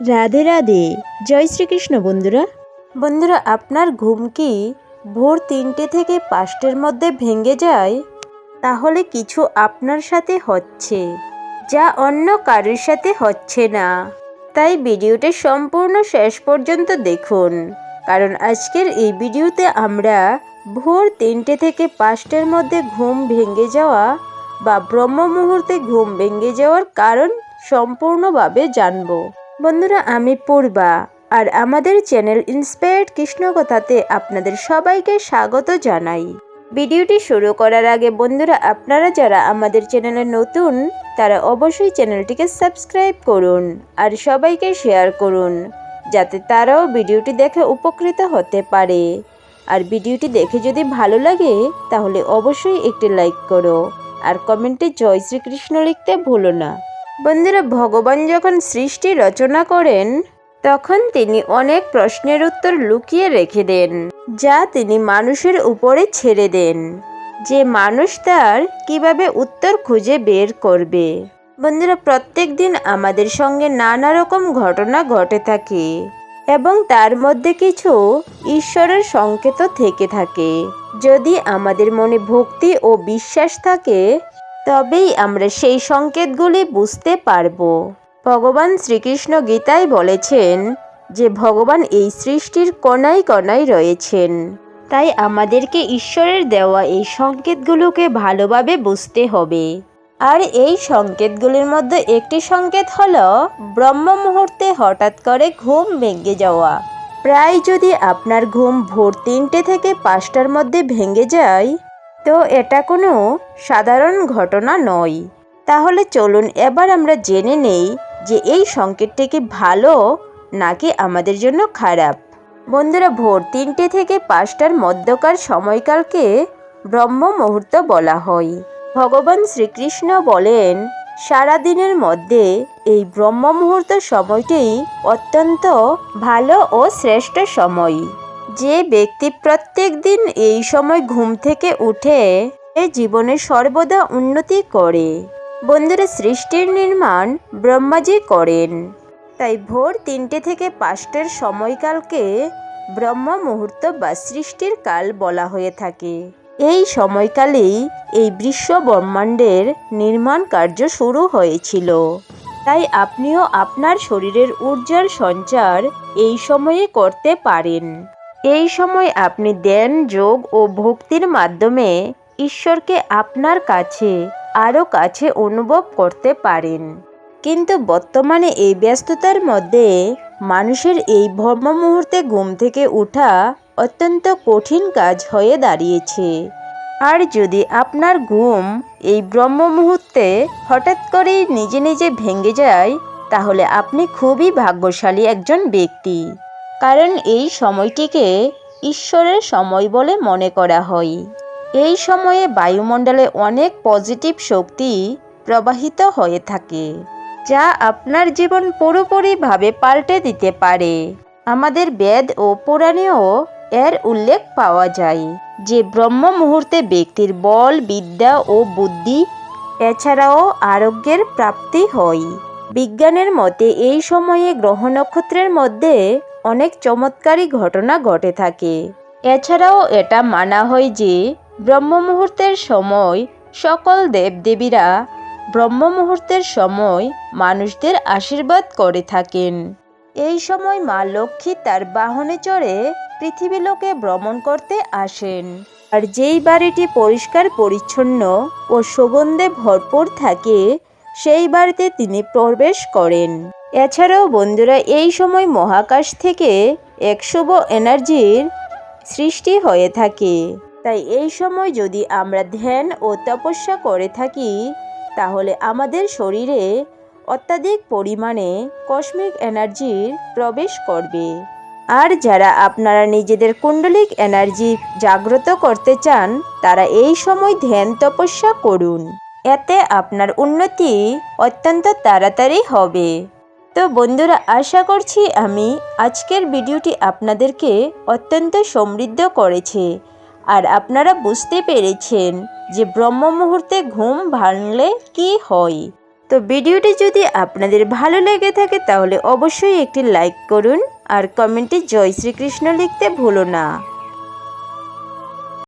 রাধে রাধে। জয় শ্রীকৃষ্ণ বন্ধুরা। বন্ধুরা, আপনার ঘুম কি ভোর তিনটে থেকে পাঁচটার মধ্যে ভেঙে যায়? তাহলে কিছু আপনার সাথে হচ্ছে, যা অন্য কারোর সাথে হচ্ছে না। তাই ভিডিওটা সম্পূর্ণ শেষ পর্যন্ত দেখুন। কারণ আজকের এই ভিডিওতে আমরা ভোর তিনটে থেকে পাঁচটার মধ্যে ঘুম ভেঙে যাওয়া বা ব্রহ্ম মুহূর্তে ঘুম ভেঙে যাওয়ার কারণ সম্পূর্ণভাবে জানব। বন্ধুরা, আমি পূর্বা আর আমাদের চ্যানেল ইন্সপায়ার্ড কৃষ্ণকথাতে আপনাদের সবাইকে স্বাগত জানাই। ভিডিওটি শুরু করার আগে বন্ধুরা, আপনারা যারা আমাদের চ্যানেলে নতুন, তারা অবশ্যই চ্যানেলটিকে সাবস্ক্রাইব করুন আর সবাইকে শেয়ার করুন, যাতে তারাও ভিডিওটি দেখে উপকৃত হতে পারে। আর ভিডিওটি দেখে যদি ভালো লাগে, তাহলে অবশ্যই একটি লাইক করো আর কমেন্টে জয় শ্রীকৃষ্ণ লিখতে ভুলো না। বন্ধুরা, ভগবান যখন সৃষ্টি রচনা করেন, তখন তিনি অনেক প্রশ্নের উত্তর লুকিয়ে রেখে দেন, যা তিনি মানুষের উপরে ছেড়ে দেন। যে মানুষ তার কীভাবে উত্তর খুঁজে বের করবে? বন্ধুরা, প্রত্যেক দিন আমাদের সঙ্গে নানা রকম ঘটনা ঘটে থাকে এবং তার মধ্যে কিছু ঈশ্বরের সংকেত থেকে থাকে। যদি আমাদের মনে ভক্তি ও বিশ্বাস থাকে তবেই আমরা সেই সংকেতগুলি বুঝতে পারব। ভগবান শ্রীকৃষ্ণ গীতায় বলেছেন যে, ভগবান এই সৃষ্টির কণায় কণায় রয়েছেন। তাই আমাদেরকে ঈশ্বরের দেওয়া এই সংকেতগুলোকে ভালোভাবে বুঝতে হবে। আর এই সংকেতগুলির মধ্যে একটি সংকেত হলো, ব্রহ্ম মুহূর্তে হঠাৎ করে ঘুম ভেঙে যাওয়া। প্রায় যদি আপনার ঘুম ভোর তিনটে থেকে পাঁচটার মধ্যে ভেঙে যায় তো এটা কোনো সাধারণ ঘটনা নয়। তাহলে চলুন এবার আমরা জেনে নেই যে এই সংকেতটি কি ভালো নাকি আমাদের জন্য খারাপ। বন্ধুরা, ভোর তিনটে থেকে পাঁচটার মধ্যকার সময়কালকে ব্রহ্ম মুহূর্ত বলা হয়। ভগবান শ্রীকৃষ্ণ বলেন সারা দিনের মধ্যে এই ব্রহ্ম মুহূর্ত সময়টি অত্যন্ত ভালো ও শ্রেষ্ঠ সময়। যে ব্যক্তি প্রত্যেক দিন এই সময় ঘুম থেকে উঠে জীবনে সর্বদা উন্নতি করে। বন্ধুরা, সৃষ্টির নির্মাণ ব্রহ্মাজি করেন। তাই ভোর তিনটে থেকে পাঁচটার সময়কালকে ব্রহ্ম মুহূর্ত বা সৃষ্টির কাল বলা হয়ে থাকে। এই সময়কালেই এই বিশ্ব ব্রহ্মাণ্ডের নির্মাণ কার্য শুরু হয়েছিল। তাই আপনিও আপনার শরীরের ঊর্জার সঞ্চার এই সময়ে করতে পারেন। এই সময় আপনি ধ্যান যোগ ও ভক্তির মাধ্যমে ঈশ্বরকে আপনার কাছে, আরও কাছে অনুভব করতে পারেন। কিন্তু বর্তমানে এই ব্যস্ততার মধ্যে মানুষের এই ব্রহ্ম মুহূর্তে ঘুম থেকে ওঠা অত্যন্ত কঠিন কাজ হয়ে দাঁড়িয়েছে। আর যদি আপনার ঘুম এই ব্রহ্ম মুহূর্তে হঠাৎ করেই নিজে নিজে ভেঙে যায়, তাহলে আপনি খুবই ভাগ্যশালী একজন ব্যক্তি। কারণ এই সময়টিকে ঈশ্বরের সময় বলে মনে করা হয়। এই সময়ে বায়ুমণ্ডলে অনেক পজিটিভ শক্তি প্রবাহিত হয়ে থাকে, যা আপনার জীবন পুরোপুরিভাবে পাল্টে দিতে পারে। আমাদের বেদ ও পুরাণেও এর উল্লেখ পাওয়া যায় যে ব্রহ্ম মুহূর্তে ব্যক্তির বল, বিদ্যা ও বুদ্ধি এছাড়াও আরোগ্যের প্রাপ্তি হয়। বিজ্ঞানের মতে এই সময়ে গ্রহ নক্ষত্রের মধ্যে অনেক চমৎকারী ঘটনা ঘটে থাকে। এছাড়াও এটা মানা হয় যে ব্রহ্ম মুহূর্তের সময় সকল দেবদেবীরা ব্রহ্ম মুহূর্তের সময় মানুষদের আশীর্বাদ করে থাকেন। এই সময় মা লক্ষ্মী তার বাহনে চড়ে পৃথিবীলোকে ভ্রমণ করতে আসেন। আর যেই বাড়িটি পরিষ্কার, পরিচ্ছন্ন ও সুগন্ধে ভরপুর থাকে, সেই বাড়িতে তিনি প্রবেশ করেন। এছাড়াও বন্ধুরা, এই সময় মহাকাশ থেকে এক শুভ এনার্জির সৃষ্টি হয়ে থাকে। তাই এই সময় যদি আমরা ধ্যান ও তপস্যা করে থাকি, তাহলে আমাদের শরীরে অত্যাধিক পরিমাণে কসমিক এনার্জির প্রবেশ করবে। আর যারা আপনারা নিজেদের কুণ্ডলিক এনার্জি জাগ্রত করতে চান, তারা এই সময় ধ্যান তপস্যা করুন। এতে আপনার উন্নতি অত্যন্ত তাড়াতাড়ি হবে। তো বন্ধুরা, আশা করছি আমি আজকের ভিডিওটি আপনাদেরকে অত্যন্ত সমৃদ্ধ করেছে। আর আপনারা বুঝতে পেরেছেন যে ব্রহ্ম মুহূর্তে ঘুম ভাঙলে কি হয়। তো ভিডিওটি যদি আপনাদের ভালো লেগে থাকে, তাহলে অবশ্যই একটি লাইক করুন আর কমেন্টে জয় শ্রীকৃষ্ণ লিখতে ভুলো না।